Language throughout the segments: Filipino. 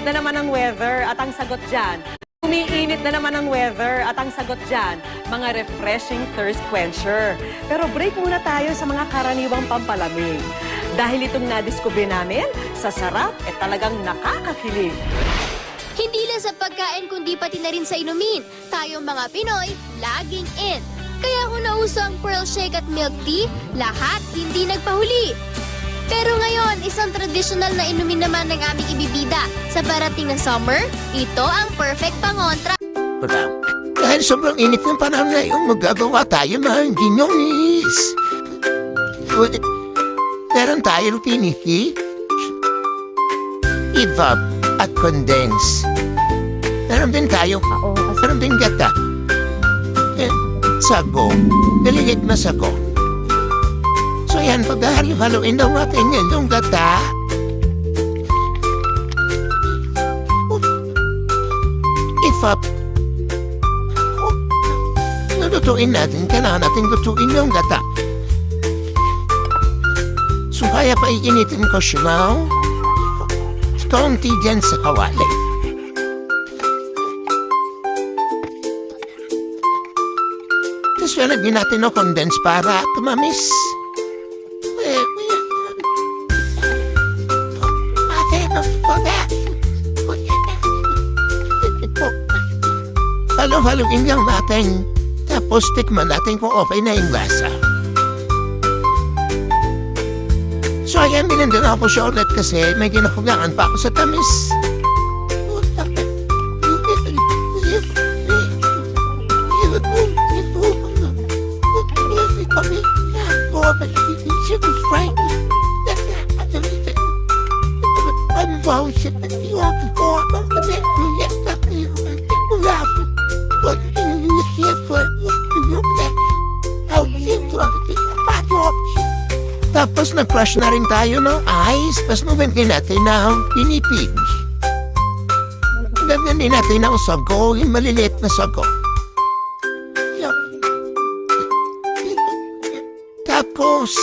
Umiinit na naman ang weather at ang sagot dyan. Umiinit na naman ang weather at ang sagot dyan, mga refreshing thirst quencher. Pero break muna tayo sa mga karaniwang pampalamig. Dahil itong nadiskubre namin, sa sarap at talagang nakakakilig. Hindi lang sa pagkain kundi pati na rin sa inumin. Tayong mga Pinoy, laging in. Kaya kung nauso ang pearl shake at milk tea, lahat hindi nagpahuli. Pero ngayon, isang traditional na inumin naman ng aming ibibida. Sa parating na summer, ito ang perfect pangontra. Wala. Dahil sobrang init ng panahon ngayon, magagawa tayo ng ginomis. Wait, Meron tayo piniki, evap at condense. Meron din tayo, meron din gata. Eh, sago, dililit na sago. Yan, paghahalo-haloin daw natin yan yung gata. Evap Lulutuin natin, kailangan natin lutuin yung gata. So kaya pa iinitin ko siya now. Konti dyan sa kawali. Tapos lalagyan natin ng condense para tumamis. Halo-haloin lang natin. Tapos tikman natin kung okay na yung lasa. So ayan, binanda na ako siya ulit kasi may ginahugaan pa ako sa tamis. I'm bullshit. You have to go up on the neck. Tapos nag-crush na rin tayo ng ice. Tapos numigay natin ng pinipig. Lagyan din natin ng sago, yung maliliit na sago. Yan. Tapos,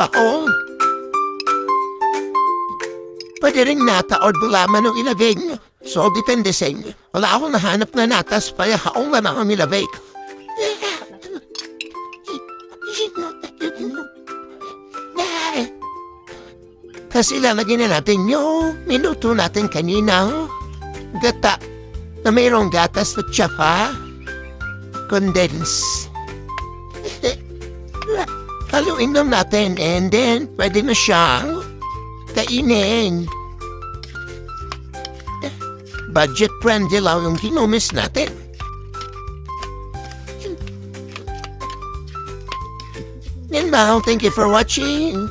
ako, pwede rin nata or bulaman ng nyo. So, depende sa inyo. Wala akong nahanap na natas, kaya haong na lang ang ilagay ko. Kasi lalagyan na natin yung minuto natin kanina. oh. Gata. Na mayroong gatas at tsaka condense. Haluin lang natin and then pwede na siyang kainin. Budget friendly lang yung kinumis natin. Yan ba? Thank you for watching.